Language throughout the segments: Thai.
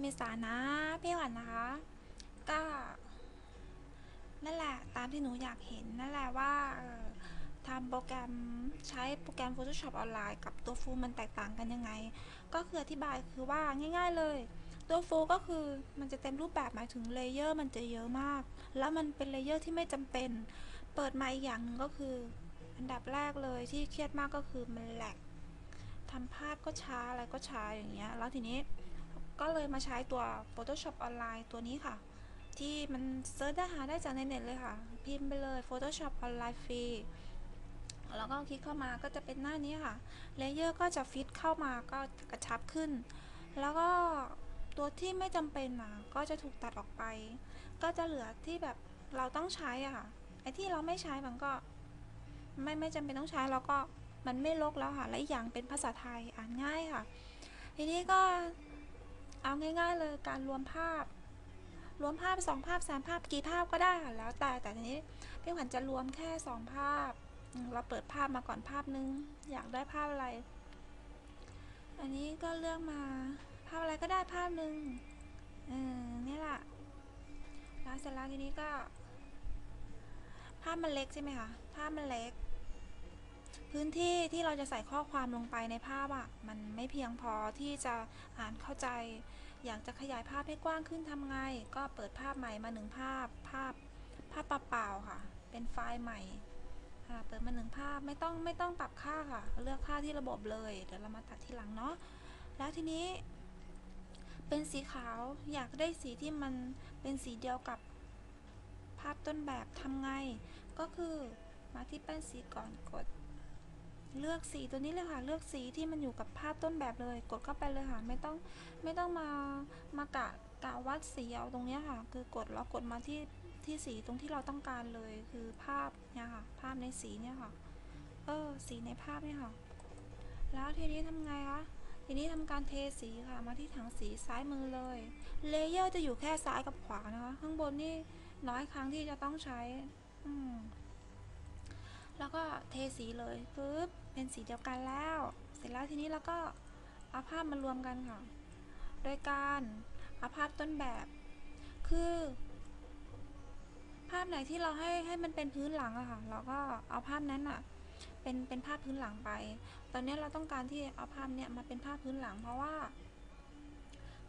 เมษานะพี่หวันนะคะ ก็นั่นแหละตามที่หนูอยากเห็นนั่นแหละว่าทำโปรแกรมใช้โปรแกรม Photoshop ออนไลน์กับตัวฟูมันแตกต่างกันยังไง ก็คืออธิบายคือว่าง่าย ๆ เลย ตัวฟูก็คือมันจะเต็มรูปแบบหมายถึงเลเยอร์มันจะเยอะมาก แล้วมันเป็นเลเยอร์ที่ไม่จำเป็น เปิดมาอีกอย่างหนึ่งก็คือ อันดับแรกเลยที่เครียดมากก็คือมันแหลกทำภาพก็ช้าอะไรก็ช้าอย่างเงี้ยแล้วทีนี้ ก็เลยมาใช้ตัว Photoshop ออนไลน์ตัวนี้ค่ะ ที่มันเซิร์ชได้หาได้จากในเน็ตเลยค่ะ พิมพ์ไปเลย Photoshop ออนไลน์ฟรีแล้วก็คลิกเข้ามาก็จะเป็นหน้านี้ค่ะเลเยอร์ก็จะฟิตเข้ามาก็กระชับขึ้น แล้วก็ตัวที่ไม่จำเป็นนะก็จะถูกตัดออกไป ก็จะเหลือที่แบบเราต้องใช้อะค่ะไอ้ที่เราไม่ใช้มันก็ ไม่ไม่จำเป็นต้องใช้แล้วก็มันไม่ลกแล้วค่ะและอีกอย่างเป็นภาษาไทยอ่านง่ายค่ะ ทีนี้ก็ เอาง่าย ๆ เลยการรวมภาพ รวมภาพสองภาพสามภาพกี่ภาพก็ได้ค่ะแล้วแต่แต่ทีนี้พี่ขวัญจะรวมแค่สองภาพ เราเปิดภาพมาก่อนภาพนึง อยากได้ภาพอะไร อันนี้ก็เลือกมาภาพอะไรก็ได้ภาพหนึ่งเออนี่แหละแล้วเสร็จแล้วทีนี้ก็ ภาพมันเล็กใช่ไหมคะ ภาพมันเล็ก พื้นที่ที่เราจะใส่ข้อความลงไปในภาพอะ่ะมันไม่เพียงพอที่จะอ่านเข้าใจ อยากจะขยายภาพให้กว้างขึ้นทำไง ก็เปิดภาพใหม่มาหนึ่งภาพภาพภาพเปล่าๆค่ะ เป็นไฟล์ใหม่เปิดมาหนึ่งภาพไม่ต้องไม่ต้องปรับค่าค่ะ เลือกค่าที่ระบบเลย เดี๋ยวเรามาตัดทีหลังเนาะแล้วทีนี้ เป็นสีขาวอยากได้สีที่มันเป็นสีเดียวกับภาพต้นแบบทำไง ก็คือมาที่แป้นสีก่อนกด เลือกสีตัวนี้เลยค่ะ เลือกสีที่มันอยู่กับภาพต้นแบบเลย กดเข้าไปเลยค่ะ ไม่ต้องไม่ต้องมามากะกะวัดสีเอาตรงเนี้ยค่ะ คือกดแล้วกดมาที่ที่สีตรงที่เราต้องการเลย คือภาพเนี่ยค่ะ ภาพในสีเนี่ยค่ะ เออ สีในภาพเนี่ยค่ะ แล้วทีนี้ทำไงคะทีนี้ทำการเทสีค่ะมาที่ถังสีซ้ายมือเลย เลเยอร์จะอยู่แค่ซ้ายกับขวานะคะ ข้างบนนี่น้อยครั้งที่จะต้องใช้ อืม แล้วก็เทสีเลยปุ๊บเป็นสีเดียวกันแล้ว เสร็จแล้วทีนี้เราก็เอาภาพมารวมกันค่ะ โดยการเอาภาพต้นแบบ คือ ภาพไหนที่เราให้ให้มันเป็นพื้นหลังอะค่ะ เราก็เอาภาพนั้นอะเป็นเป็นภาพพื้นหลังไป ตอนนี้เราต้องการที่เอาภาพเนี้ยมาเป็นภาพพื้นหลังเพราะว่า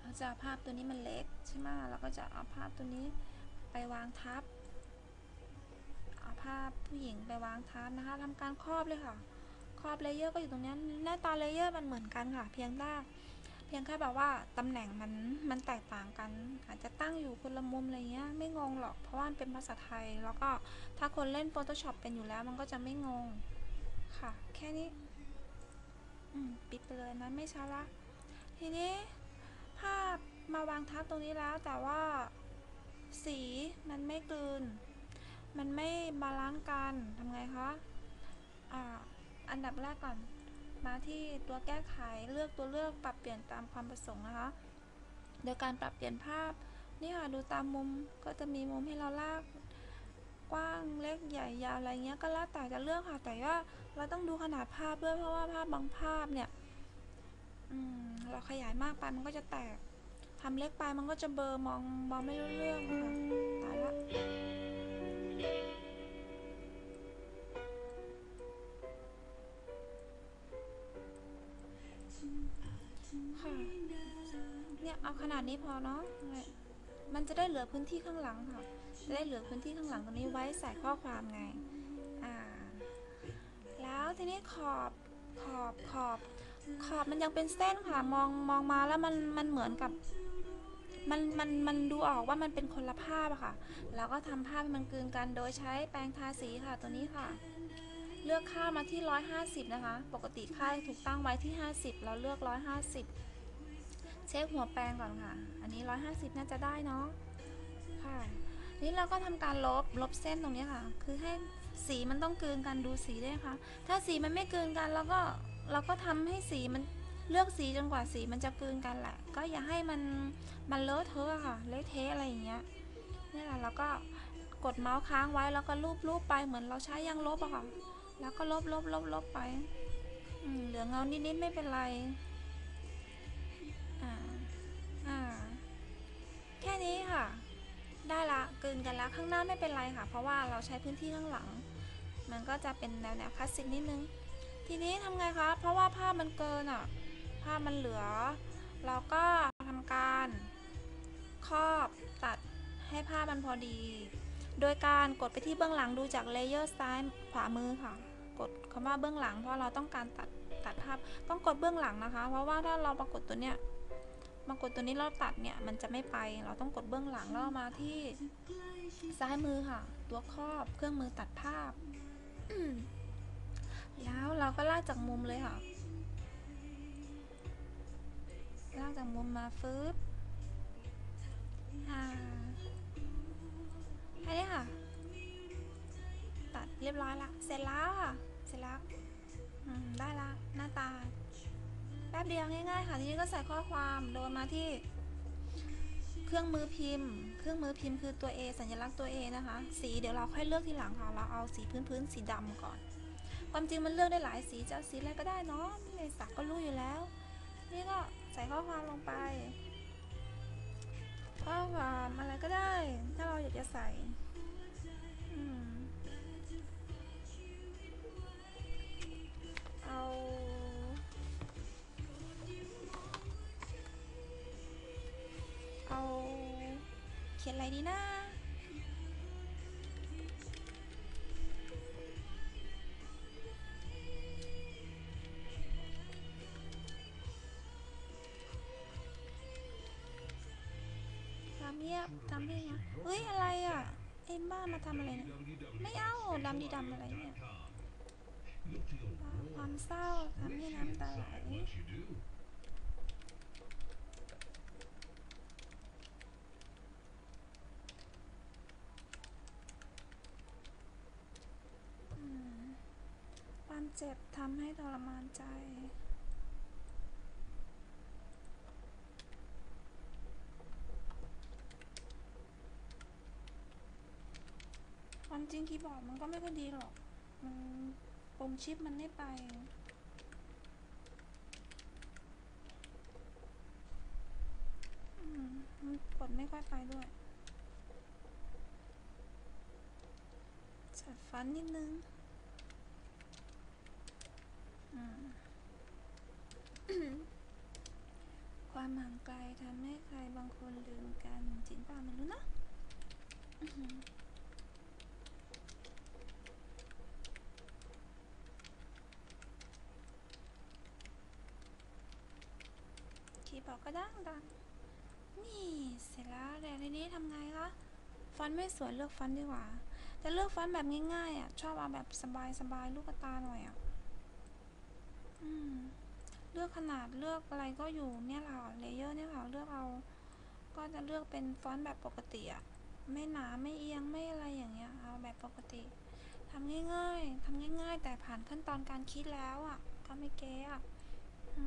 เราจะาภาพตัวนี้มันเล็กใช่ไหมเราก็จะเอาภาพตัวนี้ไปวางทับ ภาพผู้หญิงไปวางทับนะคะทำการครอบเลยค่ะ ครอบเลเยอร์ก็อยู่ตรงนี้หน้าตาเลเยอร์มันเหมือนกันค่ะ เพียงแต่เพียงแค่แบบว่าตำแหน่งมันมันแตกต่างกัน อาจจะตั้งอยู่คนละมุมอะไรเงี้ยไม่งงหรอกเพราะว่ามันเป็นภาษาไทย แล้วก็ถ้าคนเล่น Photoshop เป็นอยู่แล้วมันก็จะไม่งงค่ะ แค่นี้อืมปิดไปเลยนะไม่ช้าละทีนี้ภาพมาวางทับตรงนี้แล้วแต่ว่าสีมันไม่กลืน มันไม่บาลานซ์กันทำไงคะอ่าอันดับแรกก่อน มาที่ตัวแก้ไขเลือกตัวเลือกปรับเปลี่ยนตามความประสงค์นะคะ โดยการปรับเปลี่ยนภาพนี่ค่ะดูตามมุมก็จะมีมุมให้เราลากกว้างเล็กใหญ่ยาวอะไรเงี้ยก็แล้วแต่จะเลือกค่ะ แต่ว่าเราต้องดูขนาดภาพด้วยเพราะว่าภาพบางภาพเนี่ยเราขยายมากไปมันก็จะแตกทำเล็กไปมันก็จะเบอร์มองมองไม่รู้เรื่องค่ะตายละ ค่ะ เนี่ยเอาขนาดนี้พอเนาะ มันจะได้เหลือพื้นที่ข้างหลังค่ะ จะได้เหลือพื้นที่ข้างหลังตรงนี้ไว้ใส่ข้อความไง อ่า แล้วทีนี้ขอบ ขอบ ขอบ ขอบมันยังเป็นเส้นค่ะ มอง มองมาแล้วมัน มันเหมือนกับ มัน มัน มันดูออกว่ามันเป็นคนละภาพอะค่ะ แล้วก็ทำภาพให้มันกลืนกันโดยใช้แปรงทาสีค่ะตัวนี้ค่ะ เลือกค่ามาที่ 150 นะคะ ปกติค่าถูกตั้งไว้ที่ 50 เราเลือก 150 เช็คหัวแปรงก่อนค่ะ อันนี้ 150 น่าจะได้เนาะ ค่ะ นี่เราก็ทำการลบ ลบเส้นตรงนี้ค่ะ คือให้สีมันต้องกลืนกันดูสีได้ค่ะ ถ้าสีมันไม่กลืนกันเราก็เราก็ทำให้สีมันเลือกสีจนกว่าสีมันจะกลืนกันแหละ ก็อย่าให้มันมันเลอะเทอะค่ะ เละเทะอะไรอย่างเงี้ย นี่แหละแล้วก็กดเมาส์ค้างไว้แล้วก็ลูบลูบไปเหมือนเราใช้ยางลบอะค่ะ แล้วก็ลบลบลบลบไปเหลือเงานิดๆไม่เป็นไร อ่า อ่า แค่นี้ค่ะ ได้ละเกลืนกันละข้างหน้าไม่เป็นไรค่ะ เพราะว่าเราใช้พื้นที่ข้างหลัง มันก็จะเป็นแนวแนวคลาสสิกนิดนึง ทีนี้ทำไงคะ เพราะว่าภาพมันเกินอะ ภาพมันเหลือ เราก็ทำการครอบตัดให้ภาพมันพอดี โดยการกดไปที่เบื้องหลังดูจากเลเยอร์ซ้ายขวามือค่ะ กดคำว่าเบื้องหลัง เพราะเราต้องการตัดตัดภาพต้องกดเบื้องหลังนะคะ เพราะว่าถ้าเรามากดตัวเนี้ยมากดตัวนี้เราตัดเนี่ยมันจะไม่ไป เราต้องกดเบื้องหลังแล้วมาที่ซ้ายมือค่ะ ตัวครอบเครื่องมือตัดภาพ แล้วเราก็ลากจากมุมเลยค่ะลากจากมุมมาฟึบอ่าแค่นี้ค่ะ เรียบร้อยละ เสร็จแล้วค่ะเสร็จแล้วได้ละหน้าตา แป๊บเดียวง่ายๆค่ะ ทีนี้ก็ใส่ข้อความโดยมาที่ เครื่องมือพิมพ์ เครื่องมือพิมพ์คือตัว A สัญลักษณ์ตัว A นะคะ สีเดี๋ยวเราค่อยเลือกทีหลังค่ะ เราเอาสีพื้นๆสีดำก่อน ความจริงมันเลือกได้หลายสีจะสีอะไรก็ได้เนาะไม่สักก็รู้อยู่แล้ว นี่ก็ใส่ข้อความลงไปข้อความอะไรก็ได้ ถ้าเราอยากจะใส่ เขียนอะไรดีนะทำเงียบทำให้นะเฮ้ย อะไรอะไอ้บ้ามาทำอะไรเนี่ย ไม่เอาดำดีดำอะไรเนี่ย ความเศร้าทำให้น้ำตาไหลอืมความ เจ็บทำให้ทรมานใจ ความจริงคีย์บอร์ดมันก็ไม่ค่อยดีหรอก มันปมชิปมันไม่ไปมมันกดไม่ค่อยไปด้วย จัดฟันนิดนึง อืม ความห่างไกลทำให้ใครบางคนลืมกันจริงป่ะไม่รู้นะคีย์บอร์ดก็ดังดังนี่เสร็จแล้วแต่ทีนี้ทำไงคะฟอนต์ไม่สวยเลือกฟอนต์ดีกว่า แต่เลือกฟอนต์แบบง่ายๆอะชอบเอาแบบสบายๆลูกตาหน่อยอะอืม เลือกขนาดเลือกอะไรก็อยู่เนี่ยแหละเลเยอร์เนี่ยค่ะเลือกเอา ก็จะเลือกเป็นฟอนต์แบบปกติอะไม่หนาไม่เอียงไม่อะไรอย่างเงี้ยเอาแบบปกติทำง่ายๆทำง่าย ๆ แต่ผ่านขั้นตอนการคิดแล้วอะก็ไม่เก๊อะอ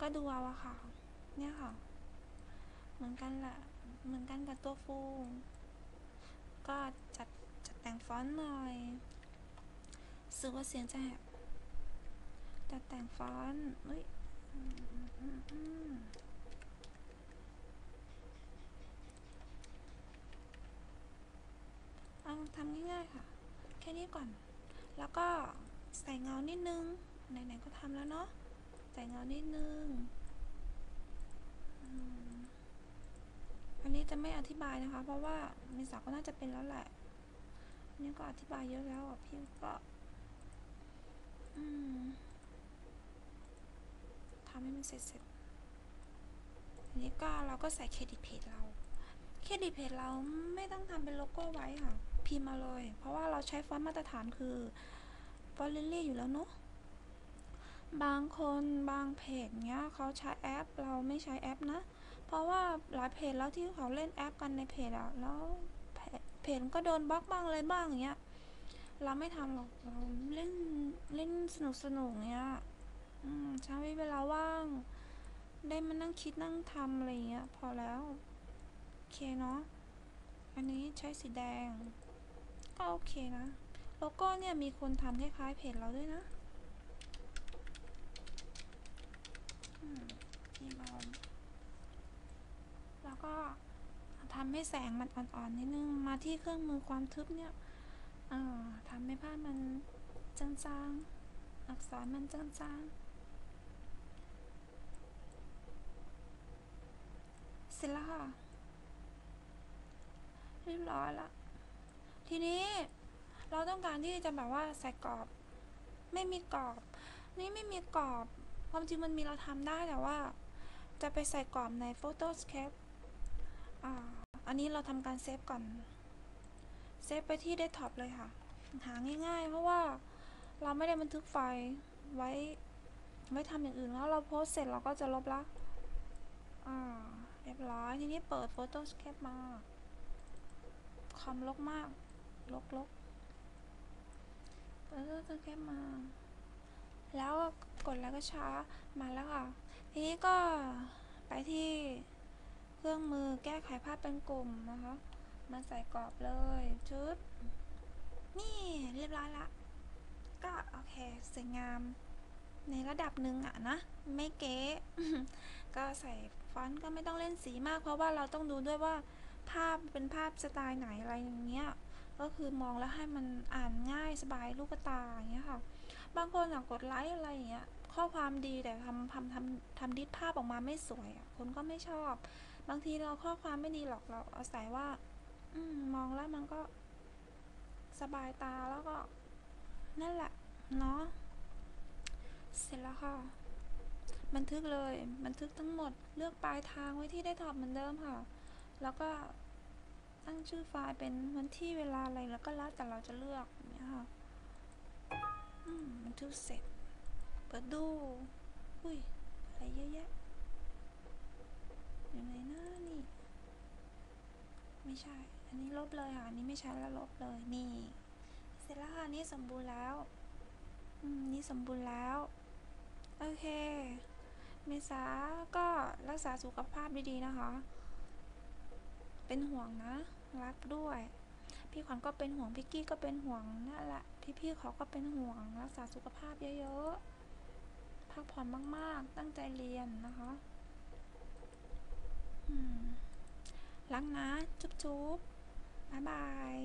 ก็ดูเอาอะค่ะ เนี่ยค่ะ เหมือนกันแหละ เหมือนกันกับตัวฟู ก็จัดจัดแต่งฟอนต์หน่อยรู้สึกว่าเสียงจะแหบ จัดแต่งฟอนต์เฮ้ยเอาทำง่ายๆค่ะ แค่นี้ก่อน แล้วก็ใส่เงานิดนึง ไหนๆก็ทำแล้วเนาะ ใส่เงานิดนึงๆอันนี้จะไม่อธิบายนะคะ เพราะว่ามิสาก็น่าจะเป็นแล้วแหละนนี่ก็อธิบายเยอะแล้วอะพี่ก็ อืมทำให้มัน เสร็จๆอันนี้ก็เราก็ใส่เครดิตเพจเรา เครดิตเพจเราไม่ต้องทำเป็นโลโก้ไว้ค่ะ พิมพ์มาเลย เพราะว่าเราใช้ฟอนต์มาตรฐานคือฟอนต์ลิลลี่อยู่แล้วเนาะ บางคนบางเพจเนี้ยเขาใช้แอป เราไม่ใช้แอปนะ เพราะว่าหลายเพจแล้วที่เขาเล่นแอปกันในเพจอะแล้วเพจก็โดนบล็อกบ้างอะไรบ้างอย่างเงี้ย เราไม่ทำหรอก เราเล่นเล่นสนุกสนุกเงี้ย อืมใช้เวลาว่าง ได้มานั่งคิดนั่งทำอะไรเงี้ย พอแล้ว โอเคเนาะ อันนี้ใช้สีแดง ก็โอเคนะโลโก้เนี่ยมีคนทำคล้ายๆเพจเราด้วยนะอืมพี่บอแล้วก็ทำให้แสงมันอ่อนๆนิดนึง มาที่เครื่องมือความทึบเนี่ยอ่าทำให้ภาพมันจางๆ อักษรมันจางๆ สร็จแล้วค่ะเรียบร้อยละทีนี้เราต้องการที่จะแบบว่าใส่กรอบ ไม่มีกรอบ นี่ไม่มีกรอบ ความจริงมันมีเราทำได้แต่ว่า จะไปใส่กรอบใน Photoscape อ่าอันนี้เราทำการเซฟก่อน เซฟไปที่เดสก์ท็อปเลยค่ะ หาง่ายๆ เพราะว่าเราไม่ได้บันทึกไฟล์ไว้ ไว้ทำอย่างอื่นแล้วเราโพสเสร็จเราก็จะลบละอ่า ร้อย ทีนี้เปิด Photoscape มา คอมลกมาก ลกลกเปิด Photoscape มา แล้วก็กดแล้วก็ช้ามาแล้วค่ะ ทีนี้ก็ไปที่เครื่องมือแก้ไขภาพเป็นกลุ่มนะคะ มาใส่กรอบเลยชุด นี่เรียบร้อยละ ก็โอเคสวยงาม ในระดับหนึ่งอะนะ ไม่เก๊ก็ใส่ฟอนต์ก็ไม่ต้องเล่นสีมาก เพราะว่าเราต้องดูด้วยว่าภาพเป็นภาพสไตล์ไหนอะไรอย่างเงี้ยก็คือมองแล้วให้มันอ่านง่ายสบายลูกตาอย่างเงี้ยค่ะ บางคนอะกดไลค์อะไรอย่างเงี้ยข้อความดีแต่ทำทำทำทำดิสภาพออกมาไม่สวยอะคนก็ไม่ชอบ บางทีเราข้อความไม่ดีหรอกเราอาศัยว่า อืมมองแล้วมันก็ สบายตาแล้วก็ นั่นแหละ เนาะ เสร็จแล้วค่ะ บันทึกเลย บันทึกทั้งหมด เลือกปลายทางไว้ที่ได้ท็อปเหมือนเดิมค่ะ แล้วก็ตั้งชื่อไฟล์เป็นวันที่เวลาอะไรแล้วก็แล้วแต่เราจะเลือกอย่างเงี้ยค่ะบันทึกเสร็จ เปิดดู อุ้ย อะไรเยอะแยะอยู่ไหนนะนี่ ไม่ใช่ อันนี้ลบเลยค่ะ อันนี้ไม่ใช่แล้วลบเลย นี่ เสร็จแล้วค่ะ นี่สมบูรณ์แล้ว อืม นี่สมบูรณ์แล้ว โอเค เมษาก็รักษาสุขภาพดีๆนะคะ เป็นห่วงนะ รักด้วย พี่ขวัญก็เป็นห่วงพี่กี้ก็เป็นห่วงนั่นแหละพี่ๆเขาก็เป็นห่วง รักษาสุขภาพเยอะๆ พักผ่อนมากๆ ตั้งใจเรียนนะคะอืมรักนะ จุ๊บๆบ๊ายบาย